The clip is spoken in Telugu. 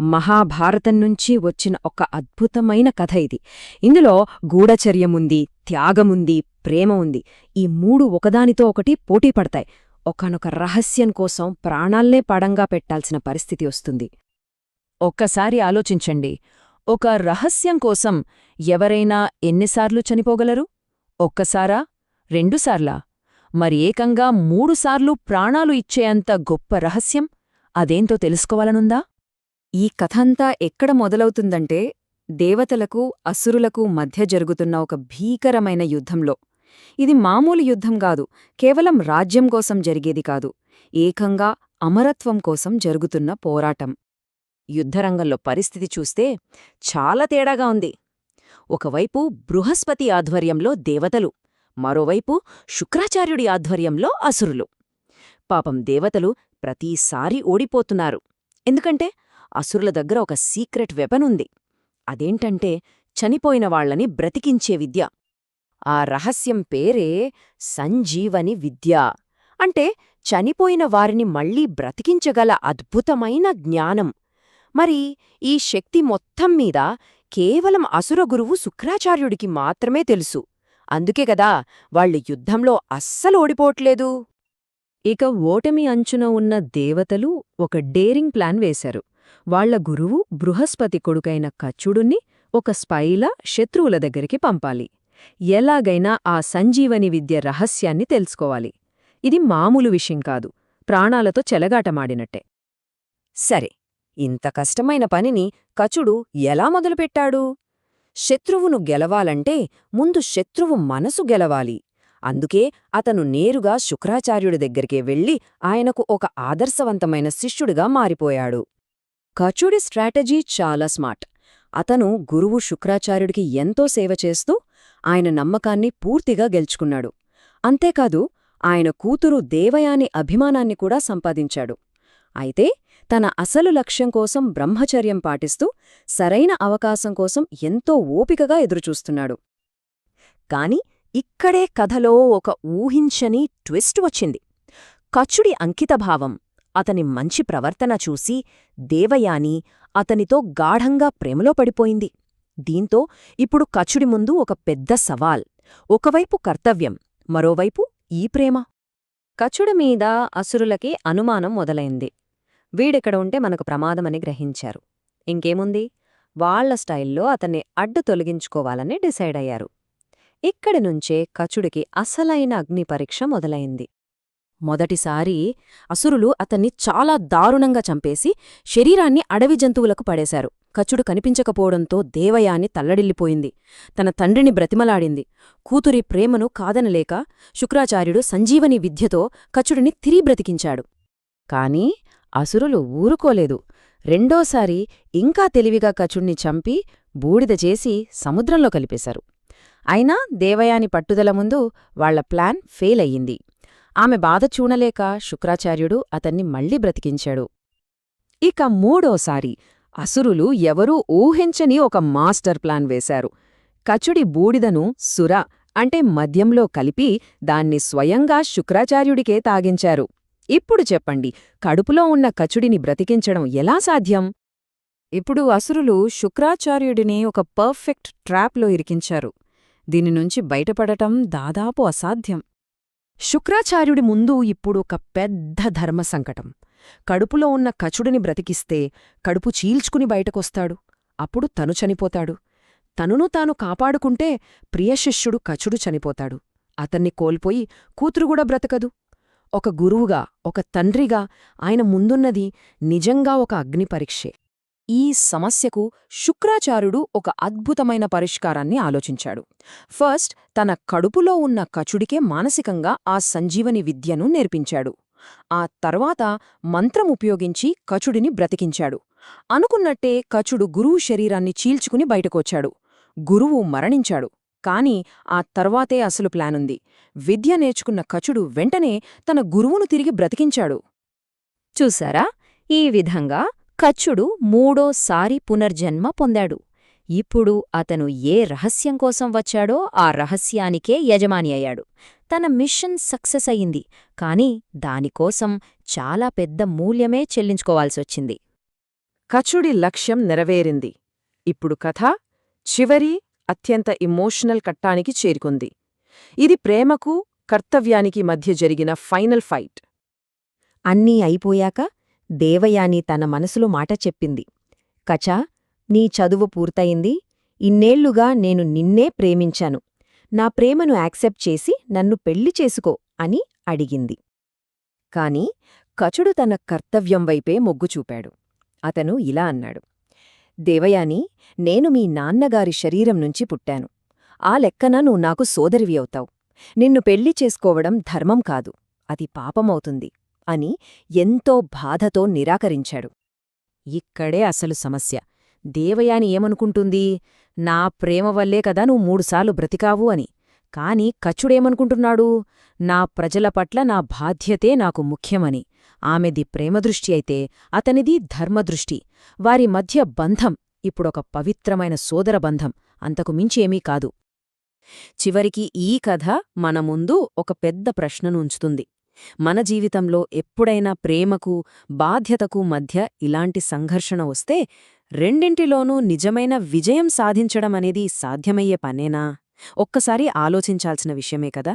మహాభారతం నుంచి వచ్చిన ఒక అద్భుతమైన కథ ఇది. ఇందులో గూఢచర్యముంది త్యాగముంది ప్రేమ ఉంది ఈ మూడు ఒకదానితో ఒకటి పోటీ పడతాయి. ఒకనొక రహస్యం కోసం ప్రాణాల్నే పడంగా పెట్టాల్సిన పరిస్థితి వస్తుంది. ఒక్కసారి ఆలోచించండి. ఒక రహస్యం కోసం ఎవరైనా ఎన్నిసార్లు చనిపోగలరు? ఒక్కసారా? రెండుసార్లా? మరి ఏకంగా మూడుసార్లు ప్రాణాలు ఇచ్చేంత గొప్ప రహస్యం అదేంతో తెలుసుకోవాలనుందా? ఈ కథంతా ఎక్కడ మొదలవుతుందంటే దేవతలకు అసురులకు మధ్య జరుగుతున్న ఒక భీకరమైన యుద్ధంలో. ఇది మామూలు యుద్ధం కాదు కేవలం రాజ్యం కోసం జరిగేది కాదు ఏకంగా అమరత్వం కోసం జరుగుతున్న పోరాటం. యుద్ధరంగంలో పరిస్థితి చూస్తే చాలా తేడాగా ఉంది. ఒకవైపు బృహస్పతి ఆధ్వర్యంలో దేవతలు మరోవైపు శుక్రాచార్యుడి ఆధ్వర్యంలో అసురులు. పాపం దేవతలు ప్రతీసారి ఓడిపోతున్నారు. ఎందుకంటే అసురుల దగ్గర ఒక సీక్రెట్ వెపన్ ఉంది. అదేంటంటే చనిపోయిన వాళ్ళని బ్రతికించే విద్య. ఆ రహస్యం పేరే సంజీవని విద్య. అంటే చనిపోయిన వారిని మళ్ళీ బ్రతికించగల అద్భుతమైన జ్ఞానం. మరి ఈ శక్తి మొత్తం మీద కేవలం అసుర గురువు శుక్రాచార్యుడికి మాత్రమే తెలుసు. అందుకే గదా వాళ్ళు యుద్ధంలో అస్సలు ఓడిపోవట్లేదు. ఇక ఓటమి అంచున ఉన్న దేవతలు ఒక డేరింగ్ ప్లాన్ వేశారు. వాళ్ళ గురువు బృహస్పతి కొడుకైన కచ్చుడుని ఒక స్పైలా శత్రువుల దగ్గరికి పంపాలి. ఎలాగైనా ఆ సంజీవని విద్య రహస్యాన్ని తెలుసుకోవాలి. ఇది మామూలు విషయం కాదు. ప్రాణాలతో చెలగాటమాడినట్టే. సరే ఇంత కష్టమైన పనిని కచుడు ఎలా మొదలుపెట్టాడు? శత్రువును గెలవాలంటే ముందు శత్రువు మనసు గెలవాలి. అందుకే అతను నేరుగా శుక్రాచార్యుడి దగ్గరికే వెళ్ళి ఆయనకు ఒక ఆదర్శవంతమైన శిష్యుడిగా మారిపోయాడు. కచుడి స్ట్రాటజీ చాలా స్మార్ట్. అతను గురువు శుక్రాచార్యుడికి ఎంతో సేవ చేస్తూ ఆయన నమ్మకాన్ని పూర్తిగా గెలుచుకున్నాడు. అంతేకాదు ఆయన కూతురు దేవయాని అభిమానాన్ని కూడా సంపాదించాడు. అయితే తన అసలు లక్ష్యం కోసం బ్రహ్మచర్యం పాటిస్తూ సరైన అవకాశం కోసం ఎంతో ఓపికగా ఎదురుచూస్తున్నాడు. కాని ఇక్కడే కథలో ఒక ఊహించని ట్విస్ట్ వచ్చింది. కచుడి అంకితభావం అతని మంచి ప్రవర్తన చూసి దేవయాని అతనితో గాఢంగా ప్రేమలో పడిపోయింది. దీంతో ఇప్పుడు కచుడి ముందు ఒక పెద్ద సవాల్. ఒకవైపు కర్తవ్యం మరోవైపు ఈ ప్రేమ. కచుడి మీద అసురులకి అనుమానం మొదలైంది. వీడెక్కడ ఉంటే మనకు ప్రమాదమని గ్రహించారు. ఇంకేముంది? వాళ్ళ స్టైల్లో అతన్ని అడ్డు తొలగించుకోవాలని డిసైడ్ అయ్యారు ఇక్కడి నుంచే కచుడికి అసలైన అగ్నిపరీక్ష మొదలైంది. మొదటిసారి అసురులు అతన్ని చాలా దారుణంగా చంపేసి శరీరాన్ని అడవి జంతువులకు పడేశారు. కచుడు కనిపించకపోవడంతో దేవయాని తల్లడిల్లిపోయింది. తన తండ్రిని బ్రతిమలాడింది. కూతురి ప్రేమను కాదనలేక శుక్రాచార్యుడు సంజీవని విద్యతో కచుడిని తిరిగి బ్రతికించాడు. కాని అసురులు ఊరుకోలేదు. రెండోసారి ఇంకా తెలివిగా కచుణ్ణి చంపి బూడిద చేసి సముద్రంలో కలిపేశారు. అయినా దేవయాని పట్టుదల ముందు వాళ్ళ ప్లాన్ ఫెయిల్ అయ్యింది ఆమె బాధ చూడలేక శుక్రాచార్యుడు అతన్ని మళ్ళీ బ్రతికించాడు. ఇక మూడోసారి అసురులు ఎవరూ ఊహించని ఒక మాస్టర్ ప్లాన్ వేశారు. కచుడి బూడిదను సుర అంటే మద్యంలో కలిపి దాన్ని స్వయంగా శుక్రాచార్యుడికే తాగించారు. ఇప్పుడు చెప్పండి కడుపులో ఉన్న కచుడిని బ్రతికించడం ఎలా సాధ్యం? ఇప్పుడు అసురులు శుక్రాచార్యుడిని ఒక పర్ఫెక్ట్ ట్రాప్లో ఇరికించారు. దీని నుంచి బయటపడటం దాదాపు అసాధ్యం. శుక్రాచార్యుడి ముందు ఇప్పుడు ఒక పెద్ద ధర్మ సంకటం. కడుపులో ఉన్న కచుడిని బ్రతికిస్తే కడుపు చీల్చుకుని బయటకొస్తాడు. అప్పుడు తను చనిపోతాడు. తనును తాను కాపాడుకుంటే ప్రియశిష్యుడు కచుడు చనిపోతాడు. అతన్ని కోల్పోయి కూతురుగూడా బ్రతకదు. ఒక గురువుగా ఒక తండ్రిగా ఆయన ముందున్నది నిజంగా ఒక అగ్నిపరీక్షే ఈ సమస్యకు శుక్రాచార్యుడు ఒక అద్భుతమైన పరిష్కారాన్ని ఆలోచించాడు. ఫస్ట్ తన కడుపులో ఉన్న కచుడికే మానసికంగా ఆ సంజీవని విద్యను నేర్పించాడు. ఆ తర్వాత మంత్రం ఉపయోగించి కచుడిని బ్రతికించాడు. అనుకున్నట్టే కచుడు గురువు శరీరాన్ని చీల్చుకుని బయటకొచ్చాడు. గురువు మరణించాడు. కాని ఆ తర్వాతే అసలు ప్లానుంది. విద్య నేర్చుకున్న కచుడు వెంటనే తన గురువును తిరిగి బ్రతికించాడు. చూసారా? ఈ విధంగా కచ్చుడు మూడోసారి పునర్జన్మ పొందాడు. ఇప్పుడు అతను ఏ రహస్యం కోసం వచ్చాడో ఆ రహస్యానికే యజమాని అయ్యాడు. తన మిషన్ సక్సెస్ అయింది కాని దానికోసం చాలా పెద్ద మూల్యమే చెల్లించుకోవాల్సొచ్చింది. కచుడి లక్ష్యం నెరవేరింది. ఇప్పుడు కథ చివరి అత్యంత ఇమోషనల్ కట్టానికి చేరుకుంది. ఇది ప్రేమకు కర్తవ్యానికి మధ్య జరిగిన ఫైనల్ ఫైట్. అన్నీ అయిపోయాక దేవయాని తన మనసులో మాట చెప్పింది. కచా నీ చదువు పూర్తయింది. ఇన్నేళ్ళుగా నేను నిన్నే ప్రేమించాను. నా ప్రేమను యాక్సెప్ట్ చేసి నన్ను పెళ్ళి చేసుకో అని అడిగింది. కాని కచుడు తన కర్తవ్యం వైపే మొగ్గు చూపాడు. అతను ఇలా అన్నాడు. దేవయాని నేను మీ నాన్నగారి శరీరం నుంచి పుట్టాను. ఆ లెక్కన నువ్వు నాకు సోదరివి అవుతావు. నిన్ను పెళ్ళి చేసుకోవడం ధర్మం కాదు. అది పాపమవుతుంది. అని ఎంతో బాధతో నిరాకరించాడు. ఇక్కడే అసలు సమస్య. దేవయాని ఏమనుకుంటుంది? నా ప్రేమ వల్లే కదా నువ్వు మూడుసార్లు బ్రతికావు అని. కాని కచ్చుడేమనుకుంటున్నాడు? నా ప్రజల పట్ల నా బాధ్యతే నాకు ముఖ్యమని. ఆమెది ప్రేమదృష్టి అయితే అతనిది ధర్మదృష్టి. వారి మధ్య బంధం ఇప్పుడొక పవిత్రమైన సోదర బంధం. అంతకు మించి ఏమీ కాదు. చివరికి ఈ కథ మన ముందు ఒక పెద్ద ప్రశ్నను ఉంచుతుంది. మన జీవితంలో ఎప్పుడైనా ప్రేమకు బాధ్యతకు మధ్య ఇలాంటి సంఘర్షణ వస్తే రెండింటిలోనూ నిజమైన విజయం సాధించడం అనేది సాధ్యమయ్యే పనేనా? ఒక్కసారి ఆలోచించాల్సిన విషయమే కదా.